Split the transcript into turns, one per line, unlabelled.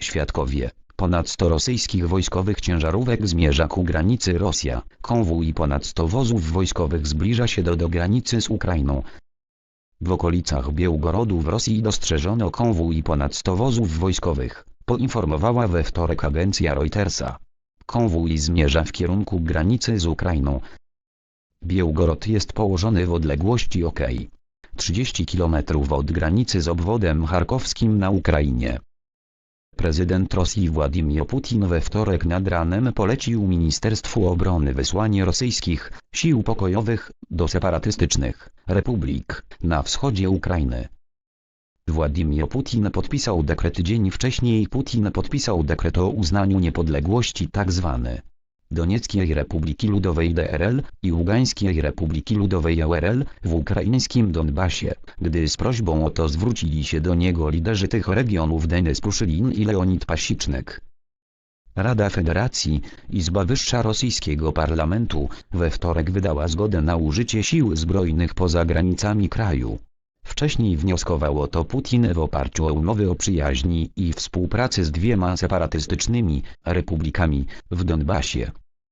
Świadkowie. Ponad 100 rosyjskich wojskowych ciężarówek zmierza ku granicy Rosja. Konwój ponad 100 wozów wojskowych zbliża się do, do granicy z Ukrainą. W okolicach Białgorodu w Rosji dostrzeżono konwój ponad 100 wozów wojskowych, poinformowała we wtorek agencja Reutersa. Konwój zmierza w kierunku granicy z Ukrainą. Białgorod jest położony w odległości ok. 30 km od granicy z obwodem charkowskim na Ukrainie. Prezydent Rosji Władimir Putin we wtorek nad ranem polecił Ministerstwu Obrony wysłanie rosyjskich sił pokojowych do separatystycznych republik na wschodzie Ukrainy. Władimir Putin podpisał dekret dzień wcześniej Putin podpisał dekret o uznaniu niepodległości tzw. Donieckiej Republiki Ludowej DRL i Ługańskiej Republiki Ludowej URL w ukraińskim Donbasie, gdy z prośbą o to zwrócili się do niego liderzy tych regionów Denis Puszylin i Leonid Pasicznek. Rada Federacji, Izba Wyższa rosyjskiego parlamentu, we wtorek wydała zgodę na użycie sił zbrojnych poza granicami kraju. Wcześniej wnioskował o to Putin w oparciu o umowy o przyjaźni i współpracy z dwiema separatystycznymi republikami w Donbasie.